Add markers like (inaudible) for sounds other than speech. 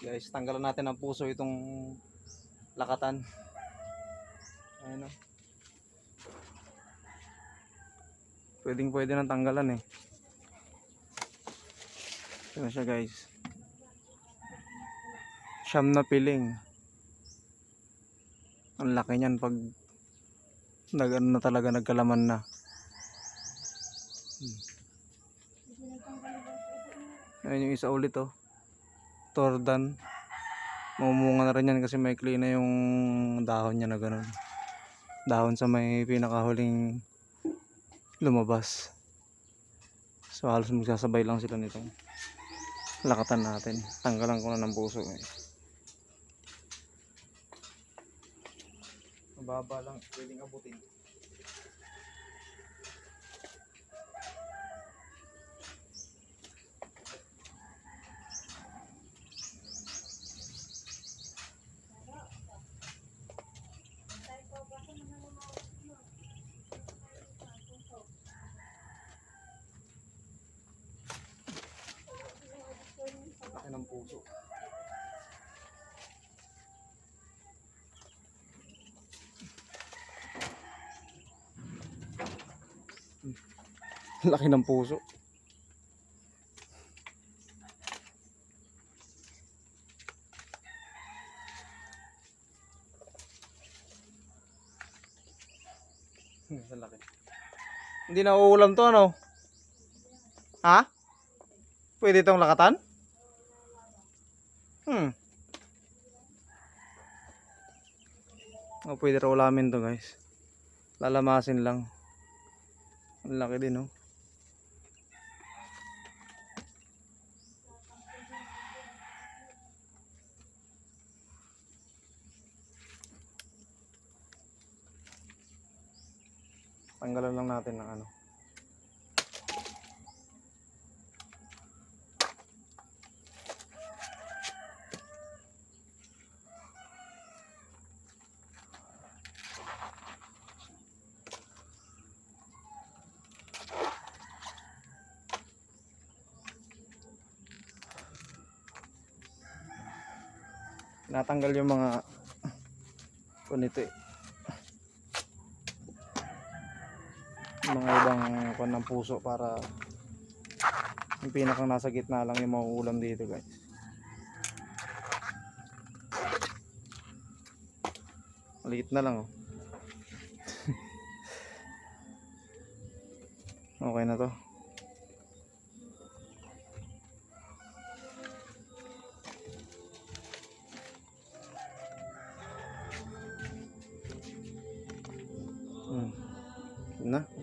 Guys, tanggalan natin ng puso itong lakatan. Ayun o. Pwedeng pwede nang tanggalan eh. Ito na siya guys. Siyam na piling. Ang laki niyan pag nag ano na talaga nagkalaman na. Hmm. Ayun yung isa ulit oh. Tordan. Mamumunga na rin yan kasi may na yung dahon niya na ganun. Dahon sa may pinakahuling lumabas. So halos magsasabay lang sila nitong lakatan natin. Tanggalan ko na ng puso eh. Mababa lang, pwedeng abutin. Puso. Laki ng puso. Laki. Hindi na uulam to ano? Ha? Pwede itong lakatan? Hmm. Oh, pwede raw ulamin to guys. Lalamasin lang. Ang laki din oh. Tanggalan lang natin ng ano. Natanggal yung mga kunito eh. mga ibang kwan ng puso para yung pinakang nasa gitna lang yung mauulam dito guys. Maliit na lang oh. (laughs) Okay na to Hmm. Na.